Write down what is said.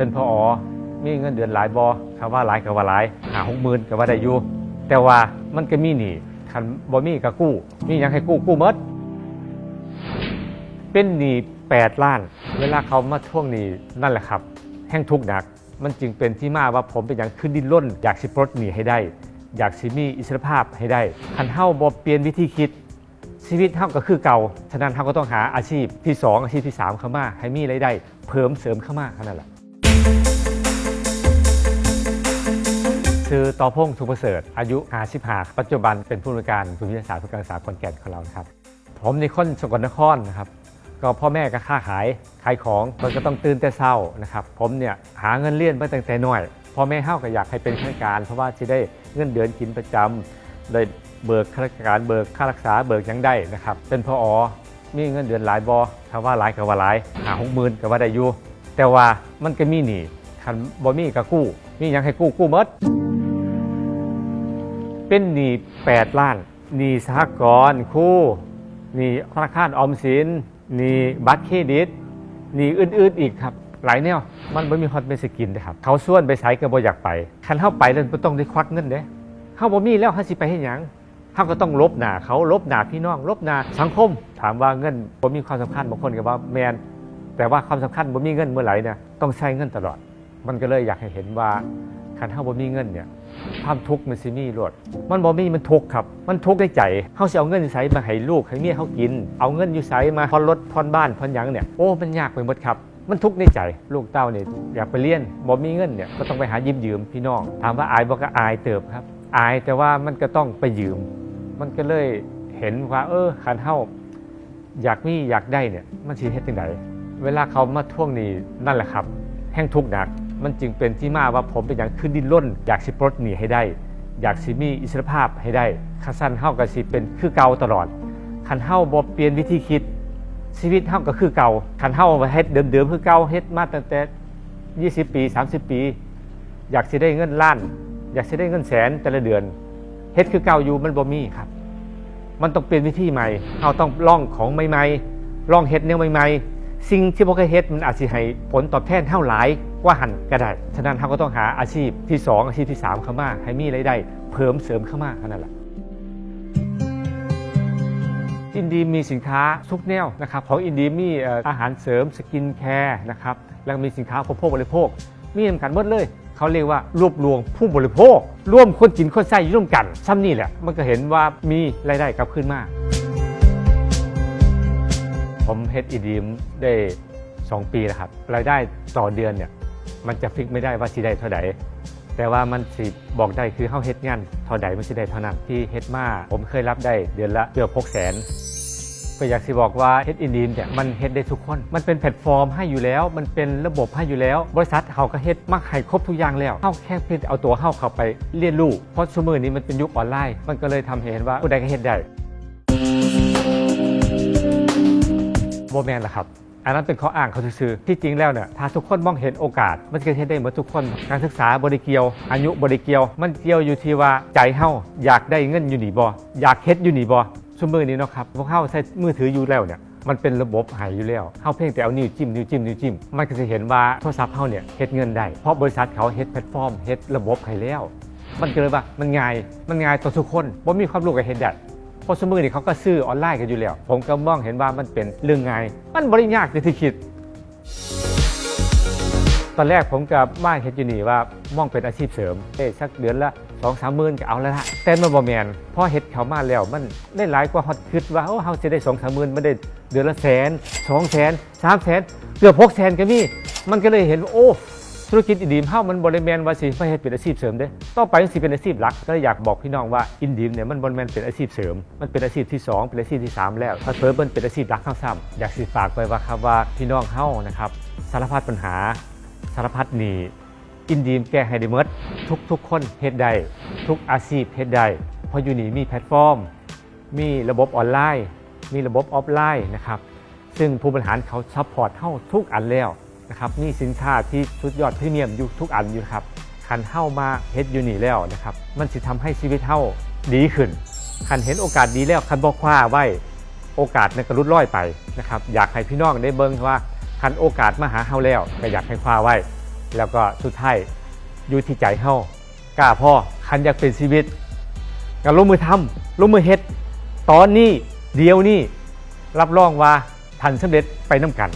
เป็นพออมีเงินเดือนหลายบอคำว่าหลายกับว่าหลายหาหกหมื่นกับว่าได้อยู่แต่ว่ามันก็มีหนี้คันบ่มีก็กู้ มียังให้กู้กู้หมดเป็นหนี้8ล้าน เวลาเขามาทวงหนี้นั่นแหละครับ แห้งทุกหนัก มันจึงเป็นที่มาว่าผมเป็นอย่างขึ้นดินร่นอยากสิปลดหนี้ให้ได้ อยากสิมีอิสรภาพให้ได้คันเฮาบ่เปลี่ยนวิธีคิดชีวิตเฮาก็คือเก่า ฉะนั้นเฮาก็ต้องหาอาชีพที่ 2 อาชีพที่ 3 เข้ามา ให้มีรายได้เพิ่มเสริมเข้ามาเท่านั้นแหละ คือต่อพงษ์ทุประเสริฐอายุ55ปัจจุบันเป็นผู้อำนวยการศูนย์วิทยาศาสตร์เพื่อการศึกษาขอนแก่นของเราครับ ผมในค้นสกลนครนะครับ ก็พ่อแม่ก็ค้าขายขายของมันก็ต้องตื่นแต่เช้านะครับ ผมเนี่ยหาเงินเลี้ยนมาตั้งแต่น้อยพ่อแม่เฮาก็อยากให้เป็นข้าราชการ เพราะว่าจะได้เงินเดือนกินประจำได้เบิกข้าราชการเบิกค่ารักษาเบิกยังได้นะครับเป็นพออมีเงินเดือนหลายบอคำว่าหลายกับว่าหลายหาหกหมื่นกับว่าได้อยู่ แต่ว่ามันก็มีหนี้คันบ่มีก็กู้ มีหยังให้กู้กู้หมดเป็นหนี้8ล้านหนี้สหกรณ์คู่หนี้ธนาคารออมสินหนี้บัตรเครดิตหนี้อื่นๆอีกครับ หลายแนวมันไม่มีฮอตเป็นสกินเลยครับ เขาส่วนไปใช้ก็บ่อยากไปคันเข้าไปแล้วบ่ต้องได้ควักเงินเด้เข้าบ่มีแล้วเฮาสิไปเฮ็ดหยังเฮาก็ต้องลบหน้าเขาลบหน้าพี่น้องลบหน้าสังคม ถามว่าเงินบ่มีความสำคัญบางคนก็ว่าแมน แต่ว่าความสำคัญบ่มีเงินเมื่อไหร่เนี่ยต้องใช้เงินตลอด มันก็เลยอยากให้เห็นว่าคันเฮาบ่มีเงินเนี่ยความทุกข์มันสิมีรวดมันบ่มีมันทุกข์ครับ มันทุกข์ในใจเขาสิเอาเงินอยู่มาให้ลูกให้เมียเขากิน เอาเงินอยู่ไสมาผ่อนรถผ่อนบ้านผ่อนหยังเนี่ยโอ้มันยากไปหมดครับมันทุกข์ในใจลูกเต้าเนี่ยอยากไปเรียนบ่มีเงินเนี่ยก็ต้องไปหายืมยืมพี่น้องถามว่าอายบ่ก็อายเติบครับ อายแต่ว่ามันก็ต้องไปยืม มันก็เลยเห็นว่า เออคันเฮาอยากมีอยากได้เนี่ยมันสิเฮ็ดจังได เวลาเขามาท่วงนี้นั่นแหละครับ แห้งทุกข์หนัก มันจึงเป็นที่มาว่าผมเป็นอย่างขึ้นดินร่นอยากสิปลดหนีให้ได้ อยากสิมีอิสรภาพให้ได้คันสั้นเฮาก็สิเป็นคือเก่าตลอดคันเฮาบ่เปลี่ยนวิธีคิด ชีวิตเฮาก็คือเก่าคันเฮาเฮ็ดเดิมๆคือเก่าเฮ็ดมาตั้งแต่ 20 ปี 30 ปี อยากสิได้เงินล้าน อยากสิได้เงินแสนแต่ละเดือนเฮ็ดคือเก่าอยู่มันบ่มีครับ มันต้องเปลี่ยนวิธีใหม่เฮาต้องล่องของใหม่ๆล่องเฮ็ดแนวใหม่ๆ สิ่งที่บ่เคยเฮ็ดมันอาจสิให้ผลตอบแทนเท่าหลายกว่าหันก็ได้ฉะนั้นเราก็ต้องหาอาชีพที่ 2 อาชีพที่ 3 เข้ามา ให้มีรายได้เพิ่มเสริมเข้ามาเท่านั้นแหละอินดีมีสินค้าทุกแนวนะครับของอินดีมีอาหารเสริมสกินแคร์นะครับแล้วมีสินค้าอุปโภคบริโภค มีนำกันหมดเลย เขาเรียกว่ารวบรวมผู้บริโภค ร่วมคนกินคนใส่อยู่ร่วมกันซ้ำนี่แหละมันก็เห็นว่ามีรายได้กลับขึ้นมาก ผมเฮ็ดอีดีมได้ 2 ปีแล้วครับ รายได้ต่อเดือนเนี่ยมันจะฟิกไม่ได้ว่าสิได้เท่าใดแต่ว่ามันสิบอกได้คือเฮาเฮ็ดงานเท่าใดมันสิได้เท่านั้นที่เฮ็ดมาผมเคยรับได้เดือนละเกือบ6แสนก็อยากสิบอกว่าเฮ็ดอินดีมเนี่ยมันเฮ็ดได้ทุกคน มันเป็นแพลตฟอร์มให้อยู่แล้ว มันเป็นระบบให้อยู่แล้ว บริษัทเขาก็เฮ็ดมักให้ครบทุกอย่างแล้วเฮาแค่เพียงเอาตัวเฮาเข้าไปเรียนรู้เพราะชั่วโมงนี้มันเป็นยุคออนไลน์ มันก็เลยทำให้เห็นว่าผู้ใดก็เฮ็ดได้ โมแมนล่ะครับ อันนั้นเป็นข้ออ้างเขาซื่อๆที่จริงแล้วเนี่ยถ้าทุกคนมองเห็นโอกาส มันจะเห็นได้เหมือนทุกคน การศึกษาบริเกียว อายุบริเกียว มันเกี่ยวอยู่ที่ว่าใจเฮาอยากได้เงินอยู่หนีบออยากเฮ็ดอยู่หนีบอชั่วมือนี้เนาะครับพวกเฮาใช้มือถืออยู่แล้วเนี่ยมันเป็นระบบหายอยู่แล้วเฮาเพียงแต่เอานิ้วจิ้มนิ้วจิ้มนิ้วจิ้ม มันก็จะเห็นว่าโทรศัพท์เฮาเนี่ยเฮ็ดเงินได้ เพราะบริษัทเขาเฮ็ดแพลตฟอร์มเฮ็ดระบบให้แล้ว มันก็เลยว่ามันง่าย มันง่ายต่อทุกคนบ่มีความรู้กับเฮ็ดได้ พราะสมือนี่เขาก็ซื้อออนไลน์กันอยู่แล้ว ผมก็มองเห็นว่ามันเป็นเรื่องง่าย มันบริยากที่คิด ตอนแรกผมกับมาเฮ็ดอยู่นี่ว่ามองเป็นอาชีพเสริมเอ้สักเดือนละสองสามหมื่นก็เอาแล้วละแต่มันบ่แมนพอเฮ็ดเขามาแล้วมันได้หลายกว่าฮอตคิดว่าโอ้เฮาจะได้สองสามหมื่นไมันได้เดือนละแสนสองแสนสามแสนเกือบหกแสนก็มีมันก็เลยเห็นว่าโอ้ ธุรกิจอินดีมเฮามันบริแมนว่าสิไม่ให้เป็นอาชีพเสริมเด้ต่อไปมันสิเป็นอาชีพหลัก ก็อยากบอกพี่น้องว่าอินดีมเนี่ยมันบริแมนเป็นอาชีพเสริม มันเป็นอาชีพที่สองเป็นอาชีพที่สามแล้วถ้าเพิ่มมันเป็นอาชีพหลักทั้งซ้ำอยากสิฝากไปว่าครับว่าพี่น้องเฮานะครับสารพัดปัญหา สารพัดหนีอินดีมแก้ให้ได้หมดทุกทุกคนเฮ็ดได้ทุกอาชีพเฮ็ดได้เพราะอยู่นี่มีแพลตฟอร์ม มีระบบออนไลน์ มีระบบออฟไลน์นะครับซึ่งผู้บริหารเขาซัพพอร์ตเท่าทุกอันแล้ว นะครับมีสินค้าที่สุดยอดพรีเมียมอยู่ทุกอันอยู่ครับคันเข้ามาเฮ็ดอยู่นี่แล้วนะครับมันจะทำให้ชีวิตเท่าดีขึ้นคันเห็นโอกาสดีแล้วคันบอกคว้าไว้โอกาสนั้นก็รุดร้อยไปนะครับอยากให้พี่น้องได้เบิ่งว่าคันโอกาสมาหาเฮาแล้วก็อยากให้คว้าไว้ แล้วก็สุดท้ายอยู่ที่ใจเฮากล้าพ่อคันอยากเป็นชีวิตก็ลงมือทำลงมือเฮ็ดตอนนี้เดียวนี้รับรองว่าทันสำเร็จไปน้ำกัน